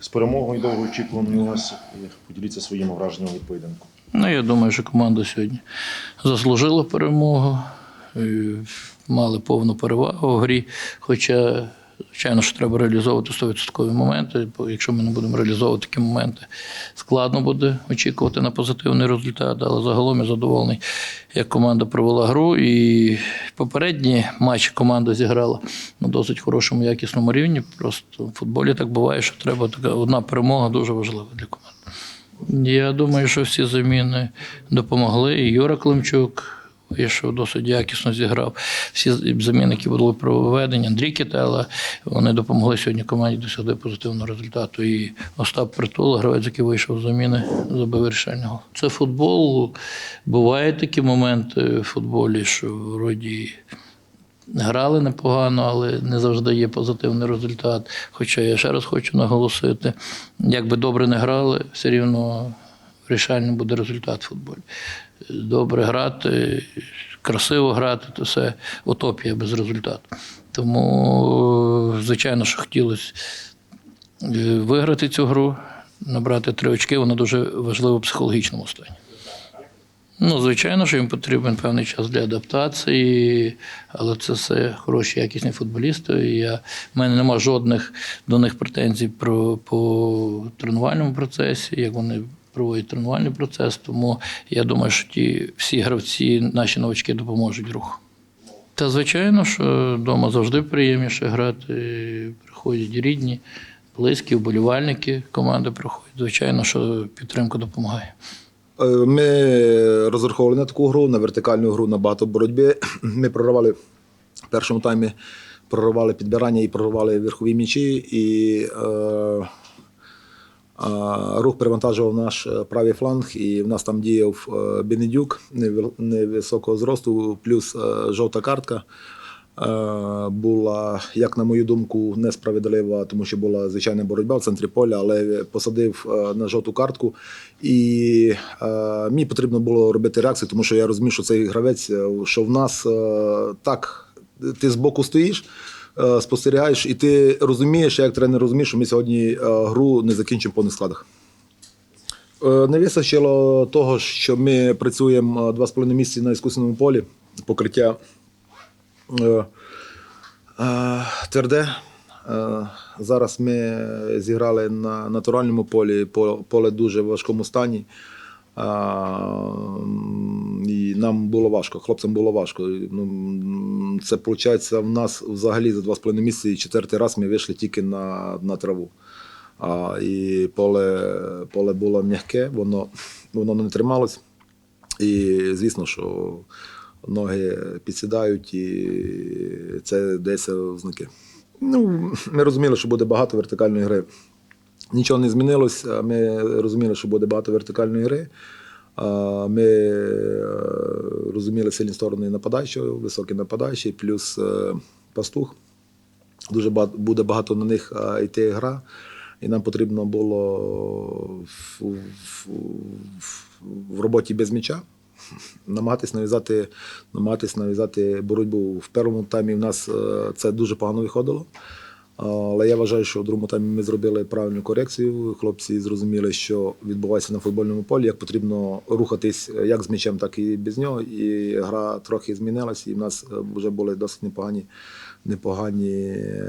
з перемогою довгоочікуваною у вас. Поділіться своїми враженнями від поєдинку. Ну, я думаю, що команда сьогодні заслужила перемогу. Мали повну перевагу в грі. Хоча, звичайно, що треба реалізовувати 100% моменти. Бо якщо ми не будемо реалізовувати такі моменти, складно буде очікувати на позитивний результат. Але загалом я задоволений, як команда провела гру. І попередні матчі команда зіграла на досить хорошому якісному рівні. Просто в футболі так буває, що треба така одна перемога дуже важлива для команди. Я думаю, що всі заміни допомогли. І Юра Климчук вийшов досить якісно зіграв. Всі заміни, які були проведені, Андрій Кітела, вони допомогли сьогодні команді досягти позитивного результату. І Остап Притула, гравець, який вийшов з заміни, забив вирішальний. Це футбол. Бувають такі моменти в футболі, що вроді. Грали непогано, але не завжди є позитивний результат. Хоча я ще раз хочу наголосити, як би добре не грали, все рівно вирішальним буде результат футболі. Добре грати, красиво грати то все утопія без результату. Тому, звичайно, що хотілося е, виграти цю гру, набрати три очки, вона дуже важлива в психологічному стані. Ну, звичайно, що їм потрібен певний час для адаптації, але це все хороші, якісні футболісти. І я, в мене немає жодних до них претензій про, по тренувальному процесі, як вони проводять тренувальний процес. Тому я думаю, що ті всі гравці, наші новачки допоможуть руху. Та звичайно, що вдома завжди приємніше грати. Приходять рідні, близькі, вболівальники команди приходять. Звичайно, що підтримка допомагає. Е, Ми розраховували на таку гру, на вертикальну гру, на багато боротьби. Ми проривали в першому таймі, проривали підбирання і проривали верхові м'ячі. І е, рух перевантажував наш е, правий фланг, і в нас там діяв е, Бенедюк невисокого зросту, плюс е, жовта картка. Була, як на мою думку, несправедлива, тому що була звичайна боротьба в центрі поля, але посадив на жовту картку. І е, мені потрібно було робити реакцію, тому що я розумів, що цей гравець, що в нас е, так, ти збоку стоїш, е, спостерігаєш, і ти розумієш, як тренер розуміє, що ми сьогодні е, гру не закінчимо по нескладах. Е, Не вистачило того, що ми працюємо е, два з половиною місяці на іскусному полі, покриття е, е, тверде. Е, Зараз ми зіграли на натуральному полі, поле дуже важкому стані. І нам було важко, хлопцям було важко. Ну, це виходить, в нас взагалі за два з половиною місяці четвертий раз ми вийшли тільки на, на траву. А, і поле, поле було м'яке, воно, воно не трималось. І звісно, що ноги підсідають, і це дається в знаки. Ну, ми розуміли, що буде багато вертикальної гри. Нічого не змінилось. Ми розуміли, що буде багато вертикальної гри. Ми розуміли сильні сторони нападаючого, високий нападаючий, плюс е, пастух. Дуже багато, буде багато на них йти гра. І нам потрібно було в, в, в, в роботі без м'яча намагатись нав'язати, намагатись нав'язати боротьбу. В першому таймі в нас е, це дуже погано виходило. Але я вважаю, що в другому таймі ми зробили правильну корекцію. Хлопці зрозуміли, що відбувається на футбольному полі, як потрібно рухатись як з м'ячем, так і без нього. І гра трохи змінилася, і в нас е, вже були досить непогані, непогані е,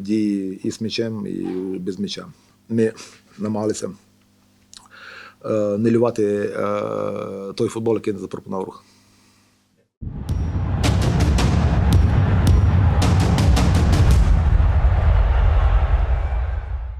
дії і з м'ячем, і без м'яча. Ми намагалися е, нелювати той футбол, який не запропонував рух.